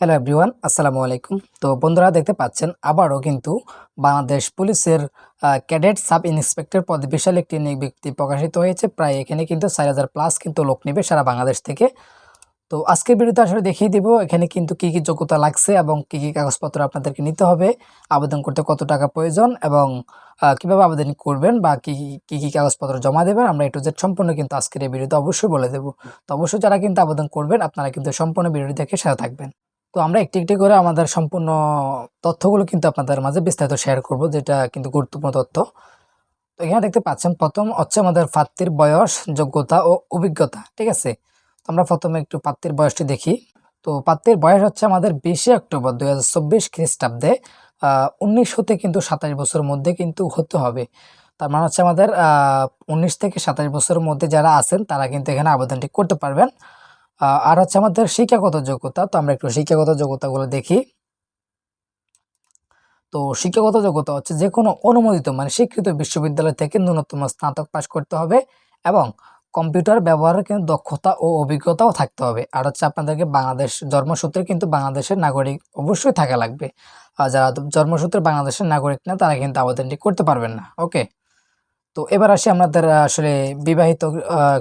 Hello everyone আসসালামু আলাইকুম তো বন্ধুরা দেখতে পাচ্ছেন, আবারও কিন্তু বাংলাদেশ পুলিশের ক্যাডেট সাব ইন্সপেক্টর পদে বিশাল একটি নিয়োগ বিজ্ঞপ্তি প্রকাশিত হয়েছে। প্রায় এখানে কিন্তু চার হাজার প্লাস কিন্তু লোক নেবে সারা বাংলাদেশ থেকে। তো আজকের ভিডিওতে আসলে দেখিয়ে দিব, এখানে কিন্তু কি কি যোগ্যতা লাগছে এবং কি কি কাগজপত্র আপনাদেরকে নিতে হবে, আবেদন করতে কত টাকা প্রয়োজন এবং কীভাবে আবেদন করবেন বা কি, কী কী কি কাগজপত্র জমা দেবেন, আমরা একটু জেড সম্পূর্ণ কিন্তু আজকের এই ভিডিওতে অবশ্যই বলে দেবো। তো অবশ্যই যারা কিন্তু আবেদন করবেন, আপনারা কিন্তু সম্পূর্ণ ভিডিওটি দেখে সাথে থাকবেন। তো আমরা একটি একটি করে আমাদের সম্পূর্ণ তথ্যগুলো কিন্তু আপনাদের মাঝে বিস্তারিত শেয়ার করব, যেটা কিন্তু গুরুত্বপূর্ণ তথ্য। তো এখানে দেখতে পাচ্ছেন, প্রথম হচ্ছে আমাদের প্রার্থীর বয়স, যোগ্যতা ও অভিজ্ঞতা, ঠিক আছে? তো আমরা প্রথমে একটু প্রার্থীর বয়সটি দেখি। তো প্রার্থীর বয়স হচ্ছে আমাদের বিশে অক্টোবর দুই হাজার চব্বিশ খ্রিস্টাব্দে উনিশ হতে কিন্তু সাতাশ বছরের মধ্যে কিন্তু হতে হবে। তার মানে হচ্ছে আমাদের উনিশ থেকে সাতাশ বছরের মধ্যে যারা আছেন, তারা কিন্তু এখানে আবেদনটি করতে পারবেন। আর হচ্ছে আমাদের শিক্ষাগত যোগ্যতা, তো আমরা একটু শিক্ষাগত যোগ্যতাগুলো দেখি। তো শিক্ষাগত যোগ্যতা হচ্ছে যে কোনো অনুমোদিত মানে স্বীকৃত বিশ্ববিদ্যালয় থেকে ন্যূনতম স্নাতক পাশ করতে হবে এবং কম্পিউটার ব্যবহারের কিন্তু দক্ষতা ও অভিজ্ঞতাও থাকতে হবে। আর হচ্ছে আপনাদেরকে বাংলাদেশ জন্মসূত্রে কিন্তু বাংলাদেশের নাগরিক অবশ্যই থাকা লাগবে। আর যারা জন্মসূত্রে বাংলাদেশের নাগরিক না, তারা কিন্তু আবেদনটি করতে পারবেন না। ওকে? তো এবার আসি আমাদের আসলে বিবাহিত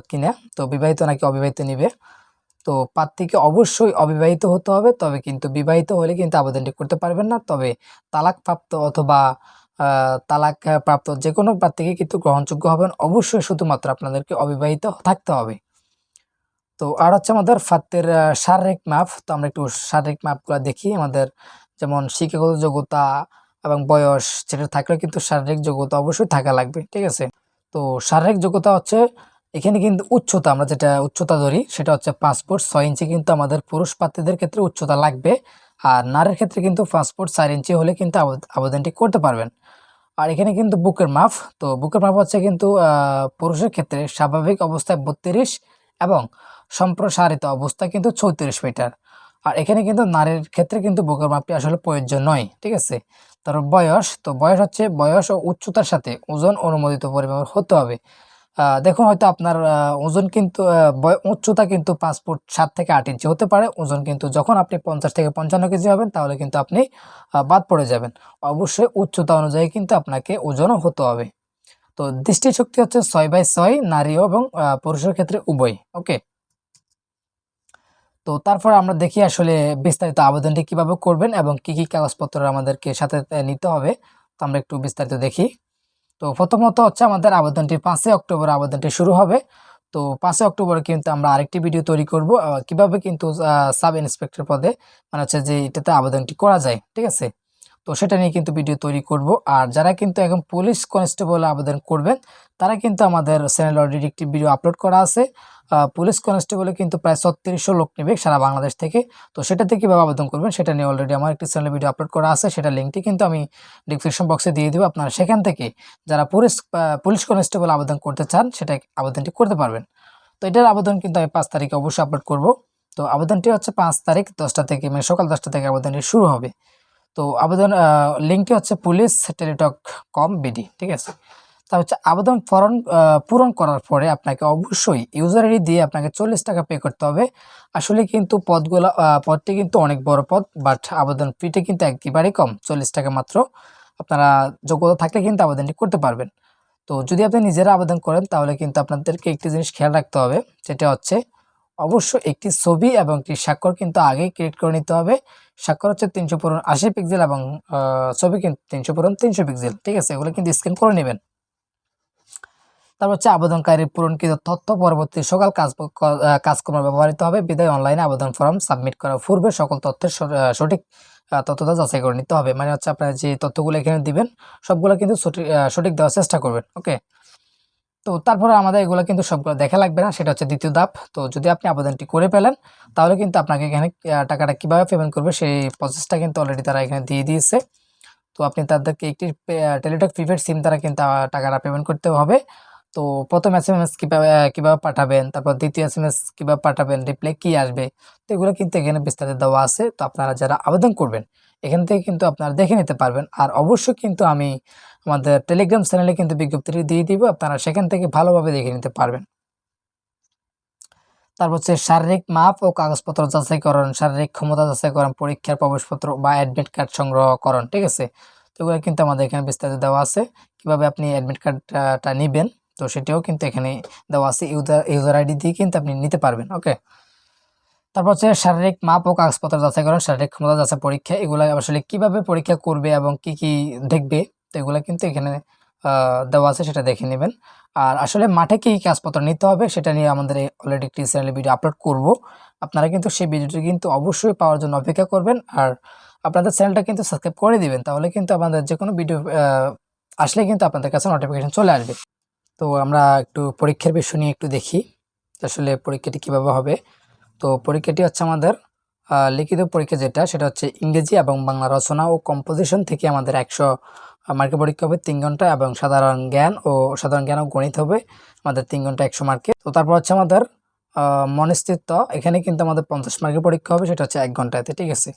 কিনা? তো বিবাহিত নাকি অবিবাহিত নিবে? তো প্রার্থীকে অবশ্যই অবিবাহিত হতে হবে তবে কিন্তু বিবাহিত হলে কিন্তু আবেদনটি করতে পারবেন না। তবে তালাকপ্রাপ্ত অথবা তালাক প্রাপ্ত যে কোনো প্রার্থীকে কিন্তু গ্রহণযোগ্য হবেন। অবশ্যই শুধুমাত্র আপনাদেরকে অবিবাহিত থাকতে হবে। তো আর হচ্ছে আমাদের আহ, শারীরিক মাপ। তো আমরা একটু শারীরিক মাপগুলো দেখি। আমাদের যেমন শিক্ষাগত যোগ্যতা এবং বয়স সেটা থাকলে কিন্তু শারীরিক যোগ্যতা অবশ্যই থাকা লাগবে ঠিক আছে? তো শারীরিক যোগ্যতা হচ্ছে এখানে কিন্তু উচ্চতা, আমরা যেটা উচ্চতা ধরি সেটা হচ্ছে পাসপোর্ট ছয় ইঞ্চি কিন্তু আমাদের পুরুষ প্রার্থীদের ক্ষেত্রে উচ্চতা লাগবে। আর নারীর ক্ষেত্রে কিন্তু পাসপোর্ট চার ইঞ্চি হলে কিন্তু আবেদনটি করতে পারবেন। আর এখানে কিন্তু বুকের মাপ, তো বুকের মাপ হচ্ছে কিন্তু পুরুষের ক্ষেত্রে স্বাভাবিক অবস্থায় বত্রিশ এবং সম্প্রসারিত অবস্থা কিন্তু চৌত্রিশ মিটার। আর এখানে কিন্তু নারীর ক্ষেত্রে কিন্তু বুকের মাপটি আসলে প্রয়োজন নয়, ঠিক আছে? তার বয়স, তো বয়স হচ্ছে বয়স ও উচ্চতার সাথে ওজন অনুমোদিত পরিমাণ হতে হবে। দেখুন হয়তো আপনার ওজন কিন্তু উচ্চতা কিন্তু পাঁচ ফুট সাত থেকে আট ইঞ্চি হতে পারে। ওজন কিন্তু যখন আপনি পঞ্চাশ থেকে পঞ্চান্ন কেজি হবেন, তাহলে কিন্তু আপনি বাদ পড়ে যাবেন। অবশ্যই উচ্চতা অনুযায়ী কিন্তু আপনাকে ওজনও হতে হবে। তো দৃষ্টিশক্তি হচ্ছে ছয় বাই ছয়, নারী এবং পুরুষের ক্ষেত্রে উভয়, ওকে? তো তারপর আমরা দেখি আসলে বিস্তারিত আবেদনটি কীভাবে করবেন এবং কি কি কাগজপত্র আমাদেরকে সাথে নিতে হবে। তো আমরা একটু বিস্তারিত দেখি। তো প্রথমত হচ্ছে আমাদের আবেদনটি পাঁচই অক্টোবর আবেদনটি শুরু হবে। তো পাঁচই অক্টোবর কিন্তু আমরা আরেকটি ভিডিও তৈরি করব কীভাবে কিন্তু সাব ইন্সপেক্টর পদে মানে হচ্ছে যে এটাতে আবেদনটি করা যায়, ঠিক আছে? তো সেটা নিয়ে কিন্তু ভিডিও তৈরি করব। আর যারা কিন্তু এখন পুলিশ কনস্টেবল আবেদন করবেন, তারা কিন্তু আমাদের চ্যানেল অলরেডি একটি ভিডিও আপলোড করা আছে। পুলিশ কনস্টেবলে কিন্তু প্রায় ছত্রিশশো লোক নেবে সারা বাংলাদেশ থেকে। তো সেটাতে কীভাবে আবেদন করবেন সেটা নিয়ে অলরেডি আমার একটি চ্যানেল ভিডিও আপলোড করা আছে। সেটা লিঙ্কটি কিন্তু আমি ডিসক্রিপশন বক্সে দিয়ে দেবো। আপনারা সেখান থেকে যারা পুলিশ পুলিশ কনস্টেবল আবেদন করতে চান, সেটা আবেদনটি করতে পারবেন। তো এটার আবেদন কিন্তু আমি পাঁচ তারিখে অবশ্যই আপলোড করব। তো আবেদনটি হচ্ছে পাঁচ তারিখ দশটা থেকে মানে সকাল দশটা থেকে আবেদনটি শুরু হবে। তো আবেদন লিঙ্কটি হচ্ছে পুলিশ টেলিটক কম বিডি ঠিক আছে? তা হচ্ছে আবেদন ফর্ম পূরণ করার পরে আপনাকে অবশ্যই ইউজার আইডি দিয়ে আপনাকে চল্লিশ টাকা পে করতে হবে। আসলে কিন্তু পদগুলো পদটি কিন্তু অনেক বড় পদ বাট আবেদন ফিতে কিন্তু একেবারেই কম, চল্লিশ টাকা মাত্র। আপনারা যোগ্যতা থাকলে কিন্তু আবেদনটি করতে পারবেন। তো যদি আপনি নিজেরা আবেদন করেন, তাহলে কিন্তু আপনাদেরকে একটি জিনিস খেয়াল রাখতে হবে সেটা হচ্ছে অবশ্য একটি ছবি এবং একটি স্বাক্ষর কিন্তু আগেই ক্রিয়েট করে নিতে হবে। স্বাক্ষর হচ্ছে তিনশো পূরণ আশি পিক্সেল এবং ছবি কিন্তু তিনশো পূরণ তিনশো পিক্সেল ঠিক আছে? এগুলো কিন্তু স্ক্যান করে নেবেন। তারপর হচ্ছে আবেদনকারীর পূরণকৃত তথ্য পরবর্তী সকল কাজ কাজকর্ম ব্যবহৃত হবে। বিদায় অনলাইনে আবেদন ফর্ম সাবমিট করার পূর্বে সকল তথ্যের সঠিক তথ্যটা যাচাই করে নিতে হবে। মানে হচ্ছে আপনারা যে তথ্যগুলো এখানে দিবেন, সবগুলো কিন্তু সঠিক দেওয়ার চেষ্টা করবেন ওকে তো তারপরে আমাদের এগুলো কিন্তু সবগুলো দেখা লাগবে না, সেটা হচ্ছে দ্বিতীয় ধাপ। তো যদি আপনি আবেদনটি করে ফেলেন, তাহলে কিন্তু আপনাকে এখানে টাকাটা কীভাবে পেমেন্ট করবে সেই প্রসেসটা কিন্তু অলরেডি তারা এখানে দিয়ে দিয়েছে। তো আপনি তাদেরকে একটি টেলিটক প্রিপেড সিম দ্বারা কিন্তু টাকাটা পেমেন্ট করতে হবে। তো প্রথম এস এম এস কীভাবে কীভাবে পাঠাবেন? তারপর দ্বিতীয় এস এম এস কীভাবে পাঠাবেন? রিপ্লাই কী আসবে? তো এগুলো কিন্তু এখানে বিস্তারিত দেওয়া আছে। তো আপনারা যারা আবেদন করবেন, এখান থেকে কিন্তু আপনারা দেখে নিতে পারবেন। আর অবশ্যই কিন্তু আমি আমাদের টেলিগ্রাম চ্যানেলে কিন্তু বিজ্ঞপ্তিটি দিয়ে দিব। আপনারা সেখান থেকে ভালোভাবে দেখে নিতে পারবেন। তারপর হচ্ছে শারীরিক মাপ ও কাগজপত্র যাচাইকরণ শারীরিক ক্ষমতা যাচাইকরণ পরীক্ষার প্রবেশপত্র বা অ্যাডমিট কার্ড সংগ্রহকরণ ঠিক আছে? তো এগুলো কিন্তু আমাদের এখানে বিস্তারিত দেওয়া আছে। কীভাবে আপনি অ্যাডমিট কার্ডটা নেবেন? তো সেটাও কিন্তু এখানে দেওয়া আছে ইউজার ইউজার আইডি দিয়ে কিন্তু আপনি নিতে পারবেন ওকে তারপর হচ্ছে শারীরিক মাপ ও কাগজপত্র যাচাই যাচাইকরণ শারীরিক ক্ষমতা যাচাই পরীক্ষা, এগুলো আসলে কীভাবে পরীক্ষা করবে এবং কি কি দেখবে, তো এগুলো কিন্তু এখানে দেওয়া আছে, সেটা দেখে নেবেন। আর আসলে মাঠে কি কি কাগজপত্র নিতে হবে, সেটা নিয়ে আমাদের অলরেডি একটি চ্যানেলে ভিডিও আপলোড করব। আপনারা কিন্তু সেই ভিডিওটি কিন্তু অবশ্যই পাওয়ার জন্য অপেক্ষা করবেন, আর আপনাদের চ্যানেলটা কিন্তু সাবস্ক্রাইব করে দিবেন, তাহলে কিন্তু আমাদের যে কোনো ভিডিও আসলে কিন্তু আপনাদের কাছে নোটিফিকেশন চলে আসবে। তো আমরা একটু পরীক্ষার বিষয় নিয়ে একটু দেখি আসলে পরীক্ষাটি কীভাবে হবে। তো পরীক্ষাটি হচ্ছে আমাদের লিখিত পরীক্ষা যেটা সেটা হচ্ছে ইংরেজি এবং বাংলা রচনা ও কম্পোজিশন থেকে আমাদের একশো মার্কের পরীক্ষা হবে তিন ঘণ্টা এবং সাধারণ জ্ঞান ও সাধারণ জ্ঞান ও গণিত হবে আমাদের তিন ঘণ্টা একশো মার্কে তো তারপর হচ্ছে আমাদের আহ, মনস্তিত্ব এখানে কিন্তু আমাদের পঞ্চাশ মার্কের পরীক্ষা হবে সেটা হচ্ছে এক ঘন্টাতে ঠিক আছে?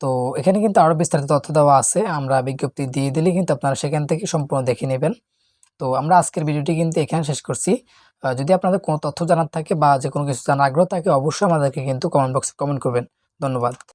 তো এখানে কিন্তু আরও বিস্তারিত তথ্য দেওয়া আছে আমরা বিজ্ঞপ্তি দিয়ে দিলে কিন্তু আপনারা সেখান থেকে সম্পূর্ণ দেখে নেবেন। তো আমরা আজকের ভিডিওটি কিন্তু এখানে শেষ করছি। যদি আপনাদের কোনো তথ্য জানার থাকে বা যে কোনো কিছু জানার আগ্রহ থাকে, অবশ্যই আমাদেরকে কিন্তু কমেন্ট বক্সে কমেন্ট করবেন। ধন্যবাদ।